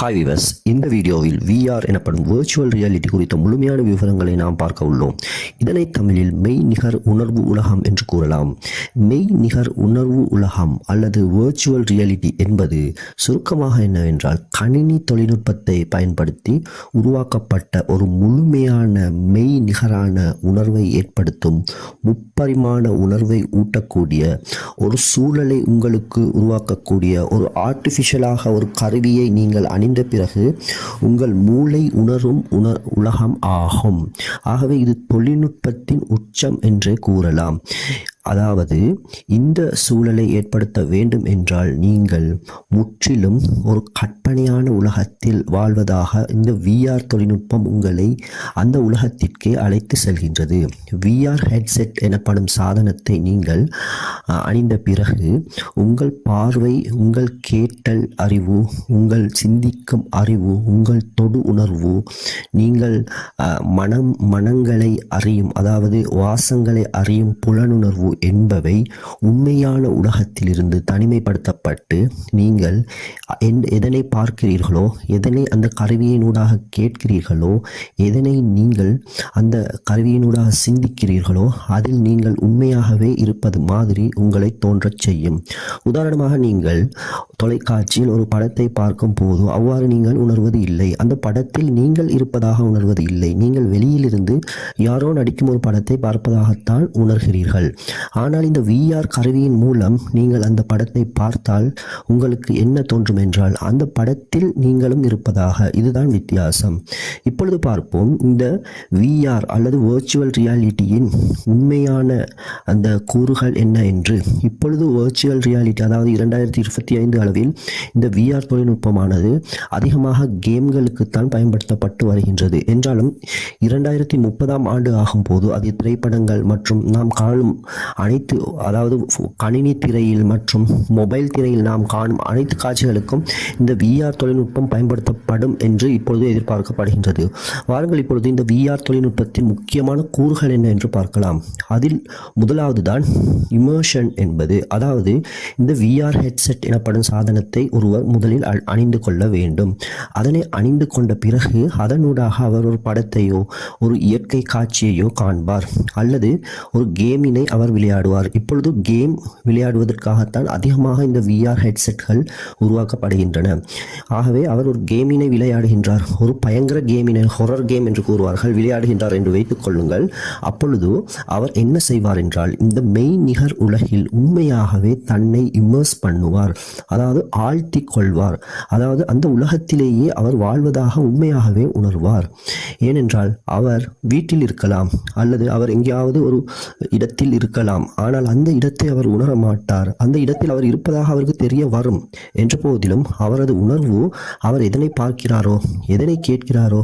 Hi விவஸ் இந்த வீடியோவில் VR எனப்படும் வேர்ச்சுவல் ரியாலிட்டி குறித்த முழுமையான விவரங்களை நாம் பார்க்க உள்ளோம். இதனை தமிழில் மெய் நிகர் உணர்வு உலகம் என்று கூறலாம். மெய் நிகர் உணர்வு உலகம் அல்லது வேர்ச்சுவல் ரியாலிட்டி என்பது சுருக்கமாக என்னவென்றால் கணினி தொழில்நுட்பத்தை பயன்படுத்தி உருவாக்கப்பட்ட ஒரு முழுமையான மெய் நிகரான உணர்வை ஏற்படுத்தும் முப்பரிமாண உணர்வை ஊட்டக்கூடிய ஒரு சூழலை உங்களுக்கு உருவாக்கக்கூடிய ஒரு ஆர்டிஃபிஷியலாக ஒரு கருவியை நீங்கள் அணி அடைந்த பிறகு உங்கள் மூளை உணரும் உண உலகம் ஆகும். ஆகவே இது தொழில்நுட்பத்தின் உச்சம் என்றே கூறலாம். அதாவது இந்த சூழலை ஏற்படுத்த வேண்டும் என்றால் நீங்கள் முற்றிலும் ஒரு கற்பனையான உலகத்தில் வாழ்வதாக இந்த விஆர் தொழில்நுட்பம் உங்களை அந்த உலகத்திற்கே அழைத்து செல்கின்றது. விஆர் ஹெட்செட் எனப்படும் சாதனத்தை நீங்கள் அணிந்த பிறகு உங்கள் பார்வை உங்கள் கேட்டல் அறிவு உங்கள் சிந்திக்கும் அறிவு உங்கள் தொடு உணர்வு நீங்கள் மனம் மனங்களை அறியும் அதாவது வாசங்களை அறியும் புலனுணர்வு என்பவை உண்மையான உலகத்திலிருந்து தனிமைப்படுத்தப்பட்டு நீங்கள் என்- எதனை பார்க்கிறீர்களோ எதனை அந்த கருவியினூடாக கேட்கிறீர்களோ எதனை நீங்கள் அந்த கருவியினூடாக சிந்திக்கிறீர்களோ அதில் நீங்கள் உண்மையாகவே இருப்பது மாதிரி உங்களை தோன்றச் செய்யும். உதாரணமாக நீங்கள் தொலைக்காட்சியில் ஒரு படத்தை பார்க்கும் போது அவ்வாறு நீங்கள் உணர்வது இல்லை. அந்த படத்தில் நீங்கள் இருப்பதாக உணர்வது இல்லை. நீங்கள் வெளியிலிருந்து யாரோ நடிக்கும் ஒரு படத்தை பார்ப்பதாகத்தான் உணர்கிறீர்கள். ஆனால் இந்த விஆர் கருவியின் மூலம் நீங்கள் அந்த படத்தை பார்த்தால் உங்களுக்கு என்ன தோன்றும் என்றால் அந்த படத்தில் நீங்களும் இருப்பதாக. இதுதான் வித்தியாசம். இப்பொழுது பார்ப்போம். இந்த விஆர் அல்லது வேர்ச்சுவல் ரியாலிட்டியின் உண்மையான அந்த கூறுகள் என்ன என்று. இப்பொழுது வேர்ச்சுவல் ரியாலிட்டி அதாவது இரண்டாயிரத்தி இருபத்தி ஐந்து அளவில் இந்த விஆர் தொழில்நுட்பமானது அதிகமாக கேம்களுக்குத்தான் பயன்படுத்தப்பட்டு வருகின்றது. என்றாலும் இரண்டாயிரத்தி முப்பதாம் ஆண்டு ஆகும்போது அது திரைப்படங்கள் மற்றும் நாம் காணும் அனைத்து அதாவது கணினி திரையில் மற்றும் மொபைல் திரையில் நாம் காணும் அனைத்து காட்சிகளுக்கும் இந்த விஆர் தொழில்நுட்பம் பயன்படுத்தப்படும் என்று இப்பொழுது எதிர்பார்க்கப்படுகின்றது. வாருங்கள் இப்பொழுது இந்த விஆர் தொழில்நுட்பத்தின் முக்கியமான கூறுகள் என்ன என்று பார்க்கலாம். அதில் முதலாவது தான் இமர்ஷன் என்பது. அதாவது இந்த விஆர் ஹெட்செட் எனப்படும் சாதனத்தை ஒருவர் முதலில் அ- அணிந்து கொள்ள வேண்டும். அதனை அணிந்து கொண்ட பிறகு அதனூடாக அவர் ஒரு படத்தையோ ஒரு இயற்கை காட்சியையோ காண்பார். அல்லது ஒரு கேமினை அவர் விளையாடுவார். இப்பொழுது கேம் விளையாடுவதற்காகத்தான் அதிகமாக இந்த விஆர் ஹெட்செட்கள் உருவாக்கப்படுகின்றன. ஆகவே அவர் ஒரு கேமினை விளையாடுகின்றார். ஒரு பயங்கர கேமினை ஹொரர் கேம் என்று கூறுவார்கள் விளையாடுகின்றார் என்று வைத்துக் கொள்ளுங்கள். அப்பொழுது அவர் என்ன செய்வார் என்றால் இந்த மெய் நிகர் உலகில் உண்மையாகவே தன்னை இம்மர்ஸ் பண்ணுவார். அதாவது ஆழ்த்தி கொள்வார். அதாவது அந்த உலகத்திலேயே அவர் வாழ்வதாக உண்மையாகவே உணர்வார். ஏனென்றால் அவர் வீட்டில் இருக்கலாம் அல்லது அவர் எங்கேயாவது ஒரு இடத்தில் இருக்கலாம். ஆனால் அந்த இடத்தை அவர் உணர மாட்டார் அந்த இடத்தில் அவர் இருப்பதாக அவருக்கு தெரிய வரும். என்ற போதிலும் அவரது உணர்வு அவர் எதனை பார்க்கிறாரோ எதனை கேட்கிறாரோ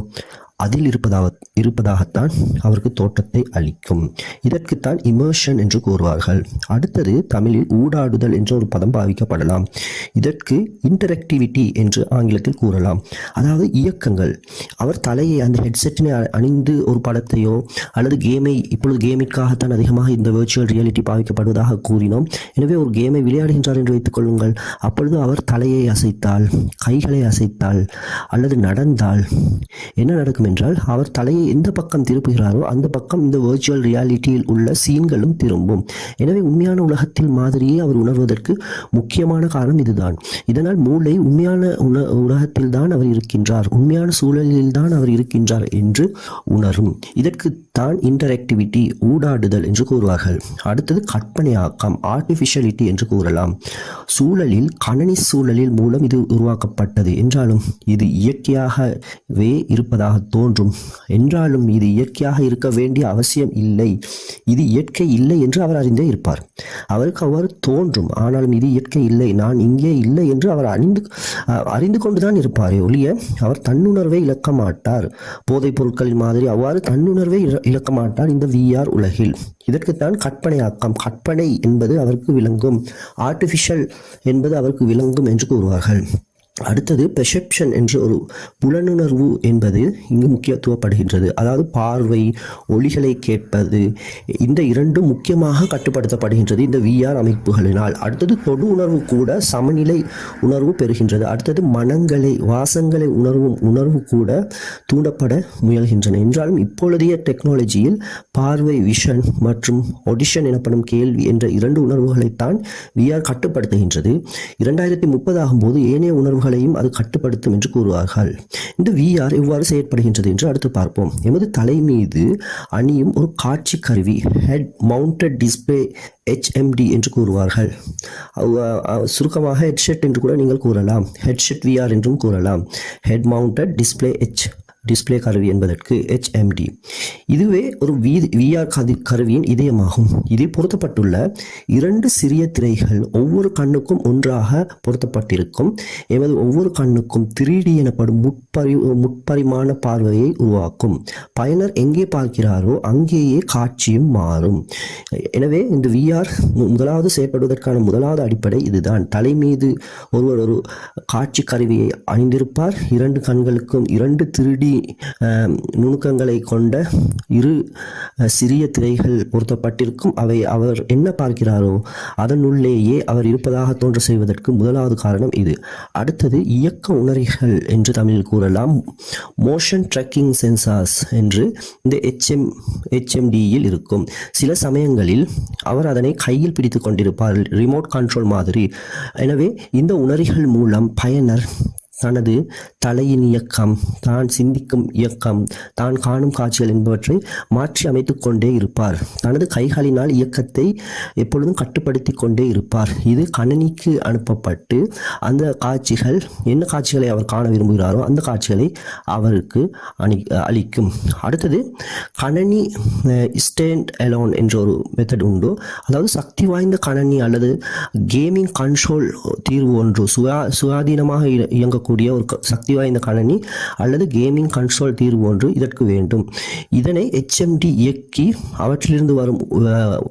அதில் இருப்பதாக இருப்பதாகத்தான் அவருக்கு தோட்டத்தை அளிக்கும். இதற்குத்தான் இமர்ஷன் என்று கூறுவார்கள். அடுத்தது தமிழில் ஊடாடுதல் என்ற ஒரு பதம் பாவிக்கப்படலாம். இதற்கு இன்டராக்டிவிட்டி என்று ஆங்கிலத்தில் கூறலாம். அதாவது இயக்கங்கள். அவர் தலையை அந்த ஹெட்செட்டினை அ- அணிந்து ஒரு படத்தையோ அல்லது கேமை இப்பொழுது கேமிற்காகத்தான் அதிகமாக இந்த வெர்ச்சுவல் ரியாலிட்டி பாவிக்கப்படுவதாக கூறினோம். எனவே ஒரு கேமை விளையாடுகின்றார் என்று வைத்துக் கொள்ளுங்கள். அப்பொழுது அவர் தலையை அசைத்தால் கைகளை அசைத்தால் அல்லது நடந்தால் என்ன நடக்கும் என்றால் அவர் தலையை எந்த பக்கம் திருப்புகிறாரோ அந்த பக்கம் இந்த வேர்ச்சுவல் ரியாலிட்டியில் உள்ள சீன்களும் திரும்பும். எனவே உண்மையான உலகத்தில் மாதிரியே அவர் உணர்வதற்கு முக்கியமான காரணம் இதுதான். இதனால் மூளை உண்மையான உண உலகத்தில் தான் அவர் இருக்கின்றார் உண்மையான சூழலில் தான் அவர் இருக்கின்றார் என்று உணரும். இதற்கு தான் இன்டராக்டிவிட்டி ஊடாடுதல் என்று கூறுவார்கள். அடுத்தது கற்பனையாக்கம் ஆர்டிஃபிஷியலிட்டி என்று கூறலாம். சூழலில் கணனி சூழலில் மூலம் இது உருவாக்கப்பட்டது. என்றாலும் இது இயற்கையாகவே இருப்பதாக தோன்றும். என்றாலும் இது இயற்கையாக இருக்க வேண்டிய அவசியம் இல்லை. இது இயற்கை இல்லை என்று அவர் அறிந்தே இருப்பார். அவருக்கு அவ்வாறு தோன்றும். ஆனாலும் இது இயற்கை இல்லை. நான் இங்கே இல்லை என்று அவர் அறிந்து அறிந்து கொண்டுதான் இருப்பாரே ஒழிய அவர் தன்னுணர்வை இழக்க மாட்டார். போதைப் பொருட்களின் மாதிரி அவ்வாறு தன்னுணர்வை இழக்க மாட்டார் இந்த விஆர் உலகில். இதற்குத்தான் கற்பனையாக்கம். கற்பனை என்பது அவருக்கு விளங்கும். ஆர்டிஃபிஷியல் என்பது அவருக்கு விளங்கும் என்று கூறுவார்கள். அடுத்தது பெர்செப்ஷன் என்ற ஒரு புலனுணர்வு என்பது இங்கு முக்கியத்துவப்படுகின்றது. அதாவது பார்வை ஒளிகளை கேட்பது இந்த இரண்டும் முக்கியமாக கட்டுப்படுத்தப்படுகின்றது இந்த விஆர் அமைப்புகளினால். அடுத்தது தொடு உணர்வு கூட சமநிலை உணர்வு பெறுகின்றது. அடுத்தது மனங்களை வாசங்களை உணர்வும் உணர்வு கூட தூண்டப்பட முயல்கின்றன. என்றாலும் இப்பொழுதைய டெக்னாலஜியில் பார்வை விஷன் மற்றும் ஒடிஷன் எனப்படும் கேள்வி என்ற இரண்டு உணர்வுகளைத்தான் விஆர் கட்டுப்படுத்துகின்றது. இரண்டாயிரத்தி முப்பது ஆகும்போது ஏனைய உணர்வுகளையும் அது கட்டுப்படுத்தும் என்று கூறுவார்கள். இந்த விஆர் எவ்வாறு செயற்படுகின்றது என்று அடுத்து பார்ப்போம். எமது தலை மீது அணியும் ஒரு காட்சி கருவி ஹெட் மவுண்டட் டிஸ்பிளே ஹெச்எம்டி என்று கூறுவார்கள். சுருக்கமாக ஹெட்செட் என்று கூட நீங்கள் கூறலாம். ஹெட்செட் விஆர் என்றும் கூறலாம். Head mounted display H display கருவி என்பதற்கு ஹெச்எம்டி இதுவே ஒரு வி விஆர் கதி கருவியின் இதயமாகும். இதில் பொருத்தப்பட்டுள்ள இரண்டு சிறிய திரைகள் ஒவ்வொரு கண்ணுக்கும் ஒன்றாக பொருத்தப்பட்டிருக்கும். எமது ஒவ்வொரு கண்ணுக்கும் த்ரீடி எனப்படும் முப்பரி முப்பரிமாண பார்வையை உருவாக்கும். பயனர் எங்கே பார்க்கிறாரோ அங்கேயே காட்சியும் மாறும். எனவே இந்த விஆர் முதலாவது செயற்படுவதற்கான முதலாவது அடிப்படை இதுதான். தலை மீது ஒருவர் ஒரு காட்சி கருவியை அணிந்திருப்பார். இரண்டு கண்களுக்கும் இரண்டு திருடி நுணுக்கங்களை கொண்ட இரு சிறிய திரைகள் பொருத்தப்பட்டிருக்கும். அவை அவர் என்ன பார்க்கிறாரோ அதனுள்ளேயே அவர் இருப்பதாக தோன்ற செய்வதற்கு முதலாவது காரணம் இது. அடுத்தது இயக்க உணரிகள் என்று தமிழில் கூறலாம். மோஷன் ட்ரெக்கிங் சென்சார்ஸ் என்று இந்த ஹெச்எம் ஹெச்எம்டியில் இருக்கும். சில சமயங்களில் அவர் அதனை கையில் பிடித்து கொண்டிருப்பார். ரிமோட் கண்ட்ரோல் மாதிரி. எனவே இந்த உணரிகள் மூலம் பயனர் தனது தலையின் இயக்கம் தான் சிந்திக்கும் இயக்கம் தான் காணும் காட்சிகள் என்பவற்றை மாற்றி அமைத்து கொண்டே இருப்பார். தனது கைகளினால் இயக்கத்தை எப்பொழுதும் கட்டுப்படுத்தி கொண்டே இருப்பார். இது கணினிக்கு அனுப்பப்பட்டு அந்த காட்சிகள் என்ன காட்சிகளை அவர் காண விரும்புகிறாரோ அந்த காட்சிகளை அவருக்கு அணி அளிக்கும். அடுத்தது கணனி ஸ்டேண்ட் அலோன் என்ற ஒரு மெத்தட் உண்டு. அதாவது சக்தி வாய்ந்த கணனி அல்லது கேமிங் கன்சோல் தீர்வு ஒன்று சுயா சுயாதீனமாக இயங்க இருக்கக்கூடிய ஒரு க- சக்தி வாய்ந்த கணனி அல்லது கேமிங் கன்சோல் தீர்வு ஒன்று இதற்கு வேண்டும். இதனை ஹெச்எம்டி இயக்கி அவற்றிலிருந்து வரும்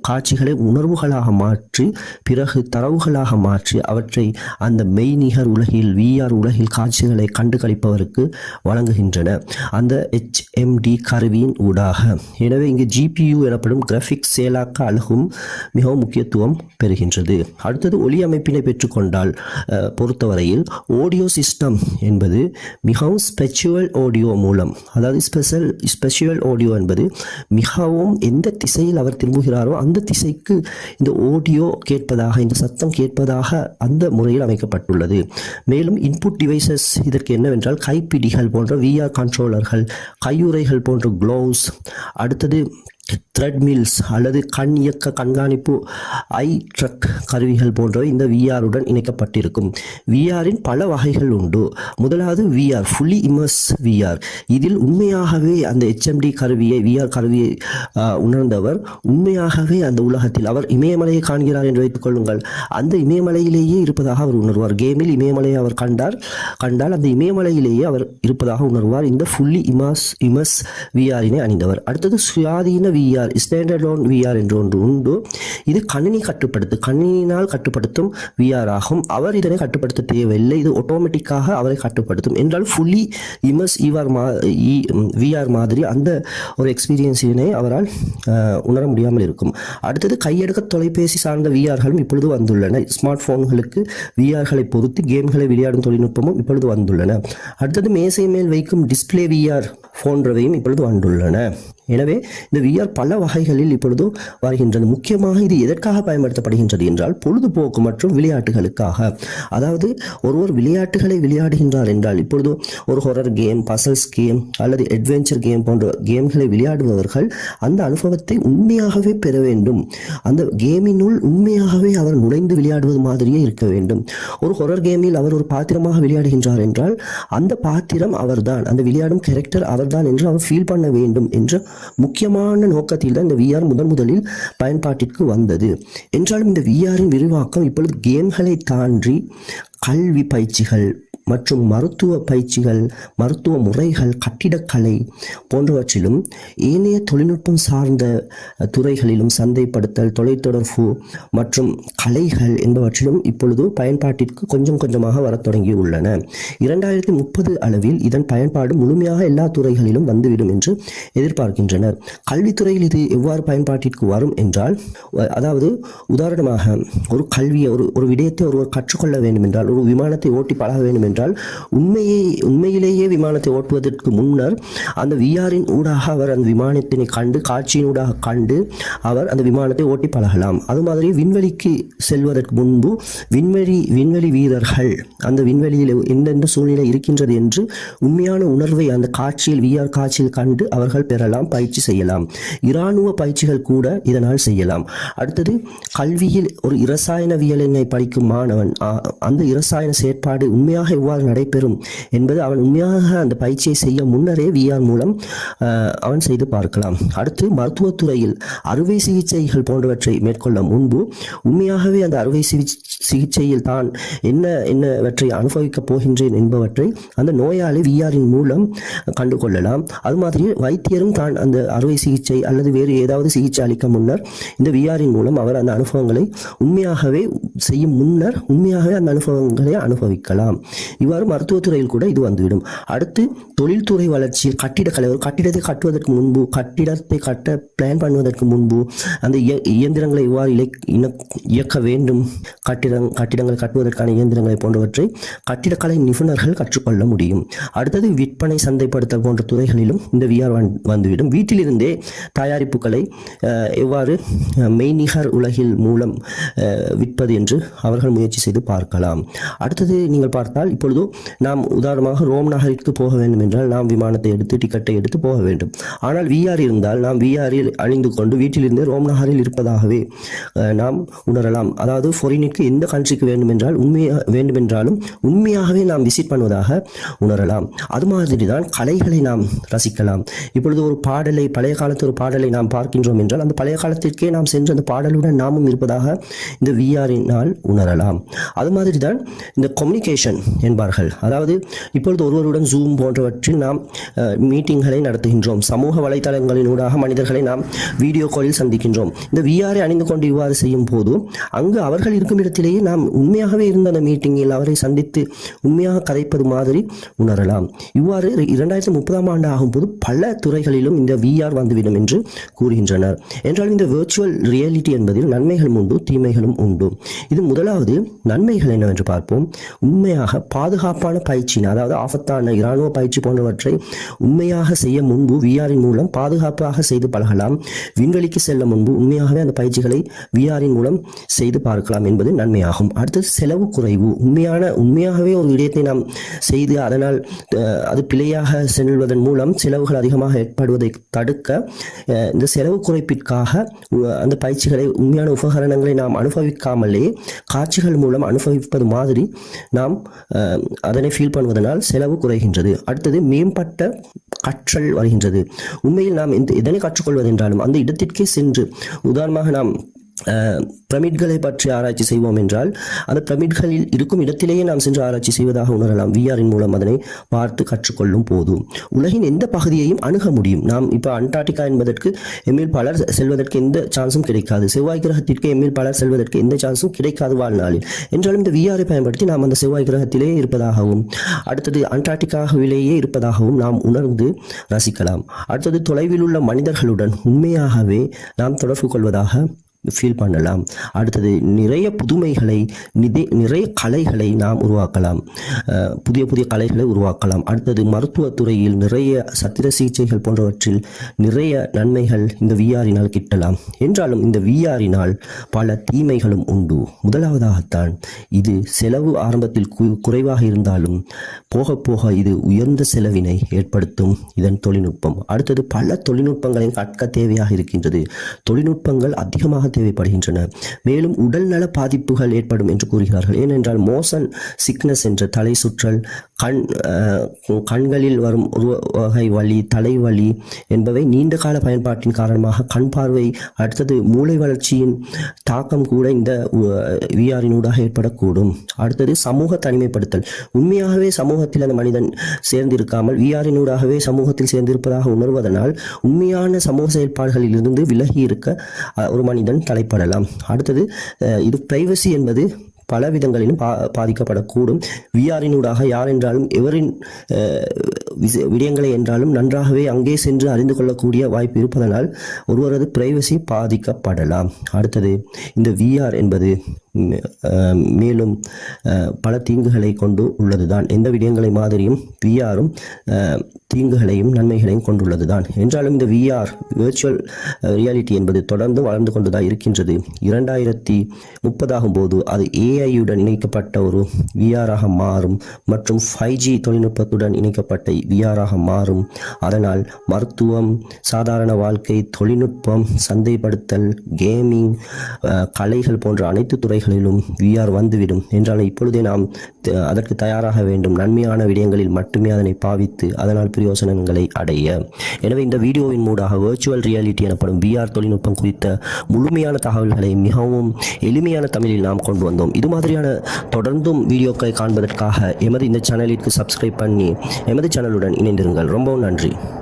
காட்சிகளை உணர்வுகளாக மாற்றி பிறகு தரவுகளாக மாற்றி அவற்றை அந்த மெய்நிகர் உலகில் விஆர் உலகில் காட்சிகளை கண்டு களிப்பவருக்கு வழங்குகின்றன. அந்த ஹெச்எம்டி கருவியின் ஊடாக. எனவே இங்கு ஜிபியு எனப்படும் கிராஃபிக்ஸ் செயலாக்க அழகும் மிகவும் முக்கியத்துவம் பெறுகின்றது. அடுத்தது ஒலி அமைப்பினை பெற்றுக்கொண்டால் பொறுத்தவரையில் ஆடியோ சிஸ்டம் என்பது மிகவும் ஸ்பெச்சுவல் ஆடியோ மூலம் அதாவது ஸ்பெஷல் ஸ்பெஷுவல் ஆடியோ என்பது மிகவும் எந்த திசையில் அவர் திரும்புகிறாரோ அந்த திசைக்கு இந்த ஆடியோ கேட்பதாக இந்த சத்தம் கேட்பதாக அந்த முறையில் அமைக்கப்பட்டுள்ளது. மேலும் இன்புட் டிவைசஸ் இதற்கு என்னவென்றால் கைப்பிடிகள் போன்ற விஆர் கண்ட்ரோலர்கள் கையுறைகள் போன்ற க்ளோவ்ஸ் அடுத்தது த்ரெட்மில்ஸ் அல்லது கண் இயக்க கண்காணிப்பு ஐ ட்ரக் கருவிகள் போன்றவை இந்த விஆருடன் இணைக்கப்பட்டிருக்கும். விஆரின் பல வகைகள் உண்டு. முதலாவது விஆர் ஃபுல்லி இமர்ஸ் விஆர் இதில் உண்மையாகவே அந்த ஹெச்எம்டி கருவியை விஆர் கருவியை உணர்ந்தவர் உண்மையாகவே அந்த உலகத்தில் அவர் இமயமலையை காண்கிறார் என்று வைத்துக் கொள்ளுங்கள். அந்த இமயமலையிலேயே இருப்பதாக அவர் உணர்வார். கேமில் இமயமலையை அவர் கண்டார். கண்டால் அந்த இமயமலையிலேயே அவர் இருப்பதாக உணர்வார். இந்த ஃபுல்லி இமாஸ் இமஸ் விஆரினை அணிந்தவர். அடுத்தது சுயாதீன விஆர் ஸ்டாண்டர்ட் விஆர் என்று ஒன்று உண்டு இது கணினி கட்டுப்படுத்து கணினியினால் கட்டுப்படுத்தும் விஆர் ஆகும். அவர் இதனை கட்டுப்படுத்த தேவையில்லை. இது ஆட்டோமேட்டிக்காக அவரை கட்டுப்படுத்தும். என்றால் ஃபுல்லி இமஸ் இஆர் மா e, விஆர் மாதிரி அந்த ஒரு எக்ஸ்பீரியன்ஸினை அவரால் உணர முடியாமல் இருக்கும். அடுத்தது கையெடுக்க தொலைபேசி சார்ந்த விஆர்களும் இப்பொழுது வந்துள்ளன. ஸ்மார்ட் போன்களுக்கு விஆர்களை பொறுத்து கேம்களை விளையாடும் தொழில்நுட்பமும் இப்பொழுது வந்துள்ளன. அடுத்தது மேசை மேல் வைக்கும் டிஸ்ப்ளே விஆர் போன்றவையும் இப்பொழுது வந்துள்ளன. எனவே இந்த விஆர் பல வகைகளில் இப்பொழுது வருகின்றது. முக்கியமாக இது எதற்காக பயன்படுத்தப்படுகின்றது என்றால் பொழுதுபோக்கு மற்றும் விளையாட்டுகளுக்காக. அதாவது ஒருவர் விளையாட்டுகளை விளையாடுகின்றார் என்றால் இப்பொழுது ஒரு ஹொரர் கேம் பசல்ஸ் கேம் அல்லது அட்வென்ச்சர் கேம் போன்ற கேம்களை விளையாடுபவர்கள் அந்த அனுபவத்தை உண்மையாகவே பெற வேண்டும். அந்த கேமினுள் உண்மையாகவே அவர் நுழைந்து விளையாடுவது மாதிரியே இருக்க வேண்டும். ஒரு ஹொரர் கேமில் அவர் ஒரு பாத்திரமாக விளையாடுகின்றார் என்றால் அந்த பாத்திரம் அவர்தான் அந்த விளையாடும் கேரக்டர் அவர்தான் என்று அவர் ஃபீல் பண்ண வேண்டும் என்ற முக்கியமான நோக்கத்தில் தான் இந்த விஆர் முதன் முதலில் பயன்பாட்டிற்கு வந்தது. என்றாலும் இந்த விஆரின் விரிவாக்கம் இப்பொழுது கேம்களை தாண்டி கல்வி பயிற்சிகள் மற்றும் மருத்துவ பயிற்சிகள் மருத்துவ முறைகள் கட்டிடக்கலை போன்றவற்றிலும் ஏனைய தொழில்நுட்பம் சார்ந்த துறைகளிலும் சந்தைப்படுத்தல் தொலைத்தொடர்பு மற்றும் கலைகள் என்பவற்றிலும் இப்பொழுது பயன்பாட்டிற்கு கொஞ்சம் கொஞ்சமாக வரத் தொடங்கியுள்ளன. இரண்டாயிரத்தி முப்பது அளவில் இதன் பயன்பாடு முழுமையாக எல்லா துறைகளிலும் வந்துவிடும் என்று எதிர்பார்க்கின்றனர். கல்வித்துறையில் இது எவ்வாறு பயன்பாட்டிற்கு வரும் என்றால் அதாவது உதாரணமாக ஒரு கல்வியை ஒரு ஒரு விடயத்தை ஒருவர் கற்றுக்கொள்ள வேண்டும் என்றால் ஒரு விமானத்தை ஓட்டி பழக வேண்டும் என்றால் என்றால் உண்மையை உண்மையிலேயே விமானத்தை ஓட்டுவதற்கு முன்னர் அந்த விஆரின் ஊடாக அவர் அந்த விமானத்தினை கண்டு காட்சியின் ஊடாக கண்டு அவர் அந்த விமானத்தை ஓட்டி பழகலாம். அது மாதிரி விண்வெளிக்கு செல்வதற்கு முன்பு விண்வெளி விண்வெளி வீரர்கள் அந்த விண்வெளியில் எந்தெந்த சூழ்நிலை இருக்கின்றது என்று உண்மையான உணர்வை அந்த காட்சியில் விஆர் காட்சியில் கண்டு அவர்கள் பெறலாம் பயிற்சி செய்யலாம். இராணுவ பயிற்சிகள் கூட இதனால் செய்யலாம். அடுத்தது கல்வியில் ஒரு இரசாயனவியலினை படிக்கும் மாணவன் அந்த இரசாயன செயற்பாடு உண்மையாக எவ்வாறு நடைபெறும் என்பது அவன் உண்மையாக அந்த பயிற்சியை செய்ய முன்னரே விஆர் மூலம் அவன் செய்து பார்க்கலாம். அடுத்து மருத்துவத்துறையில் அறுவை சிகிச்சைகள் போன்றவற்றை மேற்கொள்ள முன்பு உண்மையாகவே அந்த அறுவை சிகிச்சை சிகிச்சையில் தான் என்ன என்னவற்றை அனுபவிக்கப் போகின்றேன் என்பவற்றை அந்த நோயாளி விஆரின் மூலம் கண்டு கொள்ளலாம். அது மாதிரி வைத்தியரும் தான் அந்த அறுவை சிகிச்சை அல்லது வேறு ஏதாவது சிகிச்சை அளிக்க முன்னர் இந்த விஆரின் மூலம் அவர் அந்த அனுபவங்களை உண்மையாகவே செய்யும் முன்னர் உண்மையாகவே அந்த அனுபவங்களை அனுபவிக்கலாம். இவ்வாறு மருத்துவத்துறையில் கூட இது வந்துவிடும். அடுத்து தொழில்துறை வளர்ச்சியில் கட்டிடக்கலை ஒரு கட்டிடத்தை கட்டுவதற்கு முன்பு கட்டிடத்தை கட்ட பிளான் பண்ணுவதற்கு முன்பு அந்த இய- இயந்திரங்களை இவ்வாறு இயக்க வேண்டும். கட்டிடம் கட்டிடங்கள் கட்டுவதற்கான இயந்திரங்களை போன்றவற்றை கட்டிடக்கலை நிபுணர்கள் கற்றுக்கொள்ள முடியும். அடுத்தது விற்பனை சந்தைப்படுத்தல் போன்ற துறைகளிலும் இந்த விஆர் வந்துவிடும். வீட்டிலிருந்தே தயாரிப்புகளை எவ்வாறு மெய்நிகர் உலகில் மூலம் விற்பது என்று அவர்கள் முயற்சி செய்து பார்க்கலாம். அடுத்தது நீங்கள் பார்த்தால் இப்பொழுது நாம் உதாரணமாக ரோம் நகரிற்கு போக வேண்டும் என்றால் நாம் விமானத்தை எடுத்து டிக்கெட்டை எடுத்து போக வேண்டும். ஆனால் விஆர் இருந்தால் நாம் விஆரில் அணிந்து கொண்டு வீட்டிலிருந்தே ரோம் நகரில் இருப்பதாகவே நாம் உணரலாம். அதாவது ஃபொரினுக்கு எந்த கண்ட்ரிக்கு வேண்டுமென்றால் உண்மையாக வேண்டுமென்றாலும் உண்மையாகவே நாம் விசிட் பண்ணுவதாக உணரலாம். அது மாதிரி தான் கலைகளை நாம் ரசிக்கலாம். இப்பொழுது ஒரு பாடலை பழைய காலத்து ஒரு பாடலை நாம் பார்க்கின்றோம் என்றால் அந்த பழைய காலத்திற்கே நாம் சென்று அந்த பாடலுடன் நாமும் இருப்பதாக இந்த விஆரினால் உணரலாம். அது மாதிரி தான் இந்த கம்யூனிகேஷன் என்பார்கள். அதாவது இப்பொழுது ஒருவருடன் ஜூம் போன்றவற்றில் நாம் மீட்டிங்களை நடத்துகின்றோம். சமூக வலைத்தளங்களின் ஊடாக மனிதர்களை நாம் வீடியோ காலில் சந்திக்கின்றோம். இந்த விஆரை அணிந்து கொண்டு இவ்வாறு செய்யும் போது அங்கு அவர்கள் இருக்கும் இடத்தில் இடத்திலேயே நாம் உண்மையாகவே இருந்த அந்த மீட்டிங்கில் அவரை சந்தித்து உண்மையாக கதைப்பது மாதிரி உணரலாம். இவ்வாறு இரண்டாயிரத்தி முப்பதாம் ஆண்டு ஆகும்போது பல துறைகளிலும் இந்த விஆர் வந்துவிடும் என்று கூறுகின்றனர். என்றால் இந்த விர்ச்சுவல் ரியாலிட்டி என்பதில் நன்மைகள் உண்டு தீமைகளும் உண்டு. இது முதலாவது நன்மைகள் என்னவென்று பார்ப்போம். உண்மையாக பாதுகாப்பான பயிற்சியின் அதாவது ஆபத்தான இராணுவ பயிற்சி போன்றவற்றை உண்மையாக செய்ய முன்பு விஆரின் மூலம் பாதுகாப்பாக செய்து பழகலாம். விண்வெளிக்கு செல்ல முன்பு உண்மையாகவே அந்த பயிற்சிகளை விஆரின் மூலம் செய்து பார்க்கலாம் என்பது நன்மை. உண்மையாகும். அடுத்தது செலவு குறைவு. உண்மையான உண்மையாகவே ஒரு விடயத்தை நாம் செய்து அதனால் அது பிழையாக செல்வதன் மூலம் செலவுகள் அதிகமாக ஏற்படுவதை தடுக்க இந்த செலவு குறைப்பிற்காக அந்த பயிற்சிகளை உண்மையான உபகரணங்களை நாம் அனுபவிக்காமலே காட்சிகள் மூலம் அனுபவிப்பது மாதிரி நாம் அதனை ஃபீல் பண்ணுவதனால் செலவு குறைகின்றது. அடுத்தது மேம்பட்ட கற்றல் வருகின்றது. உண்மையில் நாம் இந்த இதனை கற்றுக்கொள்வதென்றாலும் அந்த இடத்திற்கே சென்று உதாரணமாக நாம் பிரமிட்களை பற்றி ஆராய்ச்சி செய்வோம் என்றால் அந்த பிரமிட்களில் இருக்கும் இடத்திலேயே நாம் சென்று ஆராய்ச்சி செய்வதாக உணரலாம். விஆரின் மூலம் அதனை பார்த்து கற்றுக்கொள்ளும் போதும் உலகின் எந்த பகுதியையும் அணுக முடியும். நாம் இப்போ அண்டார்டிகா என்பதற்கு எம்மில் பலர் செல்வதற்கு எந்த சான்ஸும் கிடைக்காது. செவ்வாய் கிரகத்திற்கு எம்மில் பலர் செல்வதற்கு எந்த சான்ஸும் கிடைக்காது வாழ்நாளில். என்றாலும் இந்த விஆரை பயன்படுத்தி நாம் அந்த செவ்வாய் கிரகத்திலே இருப்பதாகவும் அடுத்தது அண்டார்டிகாவிலேயே இருப்பதாகவும் நாம் உணர்ந்து ரசிக்கலாம். அடுத்தது தொலைவில் உள்ள மனிதர்களுடன் உண்மையாகவே நாம் தொடர்பு கொள்வதாக ஃபீல் பண்ணலாம். அடுத்தது நிறைய புதுமைகளை நிதை நிறைய கலைகளை நாம் உருவாக்கலாம். புதிய புதிய கலைகளை உருவாக்கலாம். அடுத்தது மருத்துவத்துறையில் நிறைய சத்திர சிகிச்சைகள் போன்றவற்றில் நிறைய நன்மைகள் இந்த விஆரினால் கிட்டலாம். என்றாலும் இந்த விஆரினால் பல தீமைகளும் உண்டு. முதலாவதாகத்தான் இது செலவு ஆரம்பத்தில் கு- குறைவாக இருந்தாலும் போக போக இது உயர்ந்த செலவினை ஏற்படுத்தும் இதன் தொழில்நுட்பம். அடுத்தது பல தொழில்நுட்பங்களை கற்க தேவையாக இருக்கின்றது. தொழில்நுட்பங்கள் அதிகமாக தேவைப்படுகின்றன. மேலும் உடல்நல பாதிப்புகள் ஏற்படும் என்று கூறுகிறார்கள். ஏனென்றால் மோசன் சிக்னஸ் என்ற தலை சுற்றல் கண் கண்களில் வரும் வகை வலி தலைவலி என்பவை நீண்ட கால பயன்பாட்டின் காரணமாக கண் பார்வை அடுத்தது மூளை வளர்ச்சியின் தாக்கம் கூட இந்த விஆரினூடாக ஏற்படக்கூடும். அடுத்தது சமூக தனிமைப்படுத்தல். உண்மையாகவே சமூகத்தில் அந்த மனிதன் சேர்ந்திருக்காமல் விஆரினூடாகவே சமூகத்தில் சேர்ந்திருப்பதாக உணர்வதனால் உண்மையான சமூக செயல்பாடுகளில் இருந்து விலகி இருக்க ஒரு மனிதன் தலைப்படலாம் அடுத்தது இது பிரைவசி என்பது பல விதங்களிலும் பா பாதிக்கப்படக்கூடும். விஆரினூடாக யார் என்றாலும் எவரின் அஹ், விடயங்களை என்றாலும் நன்றாகவே அங்கே சென்று அறிந்து கொள்ளக்கூடிய வாய்ப்பு இருப்பதனால் ஒருவரது பிரைவசி பாதிக்கப்படலாம். அடுத்தது இந்த விஆர் என்பது மேலும் பல தீங்குகளை கொண்டு உள்ளதுதான். எந்த விடயங்களை மாதிரியும் விஆரும் தீங்குகளையும் நன்மைகளையும் கொண்டுள்ளதுதான். என்றாலும் இந்த விஆர் விர்ச்சுவல் ரியாலிட்டி என்பது தொடர்ந்து வளர்ந்து கொண்டுதான் இருக்கின்றது. இரண்டாயிரத்தி முப்பதாகும் போது அது ஏஐயுடன் இணைக்கப்பட்ட ஒரு விஆராக மாறும் மற்றும் ஃபைவ் ஜி தொழில்நுட்பத்துடன் இணைக்கப்பட்ட விஆராக மாறும். அதனால் மருத்துவம் சாதாரண வாழ்க்கை தொழில்நுட்பம் சந்தைப்படுத்தல் கேமிங் கலைகள் போன்ற அனைத்து துறைகள் துறைகளிலும் விஆர் வந்துவிடும் என்றால் இப்பொழுதே நாம் த- அதற்கு தயாராக வேண்டும். நன்மையான விடயங்களில் மட்டுமே அதனை பாவித்து அதனால் பிரயோசனங்களை அடைய. எனவே இந்த வீடியோவின் மூடாக வேர்ச்சுவல் ரியாலிட்டி எனப்படும் விஆர் தொழில்நுட்பம் குறித்த முழுமையான தகவல்களை மிகவும் எளிமையான தமிழில் நாம் கொண்டு வந்தோம். இது மாதிரியான தொடர்ந்தும் வீடியோக்களை காண்பதற்காக எமது இந்த சேனலிற்கு சப்ஸ்கிரைப் பண்ணி எமது சேனலுடன் இணைந்திருங்கள். ரொம்பவும் நன்றி.